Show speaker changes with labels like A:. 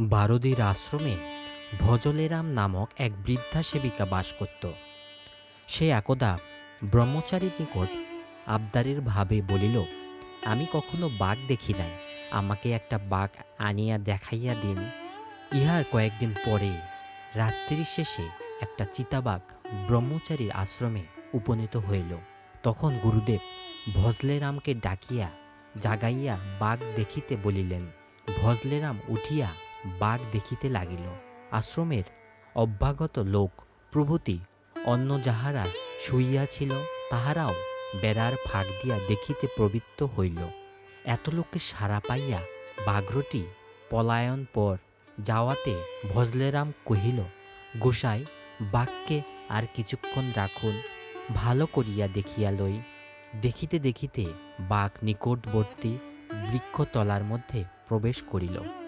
A: বারদির আশ্রমে ভজলেরাম নামক এক বৃদ্ধা সেবিকা বাস করত। সে একদা ব্রহ্মচারীর নিকট আবদারের ভাবে বলিল, আমি কখনো বাঘ দেখি নাই। আমাকে একটা বাঘ আনিয়া দেখাইয়া দিন। ইহার কয়েকদিন পরে রাত্রির শেষে একটা চিতাবাঘ ব্রহ্মচারীর আশ্রমে উপনীত হইল। তখন গুরুদেব ভজলেরামকে ডাকিয়া জাগাইয়া বাঘ দেখিতে বলিলেন, ভজলেরাম উঠিয়া বাঘ দেখিতে লাগিল। আশ্রমের অভ্যাগত লোক প্রভৃতি অন্য যাহারা শুইয়াছিল তাহারাও বেড়ার ফাঁক দিয়া দেখিতে প্রবৃত্ত হইল। এত লোককে সাড়া পাইয়া বাঘরটি পলায়ন পর যাওয়াতে ভজলেরাম কহিল, গোসাই, বাঘকে আর কিছুক্ষণ রাখুন, ভালো করিয়া দেখিয়া লই। দেখিতে দেখিতে বাঘ নিকটবর্তী বৃক্ষতলার মধ্যে প্রবেশ করিল।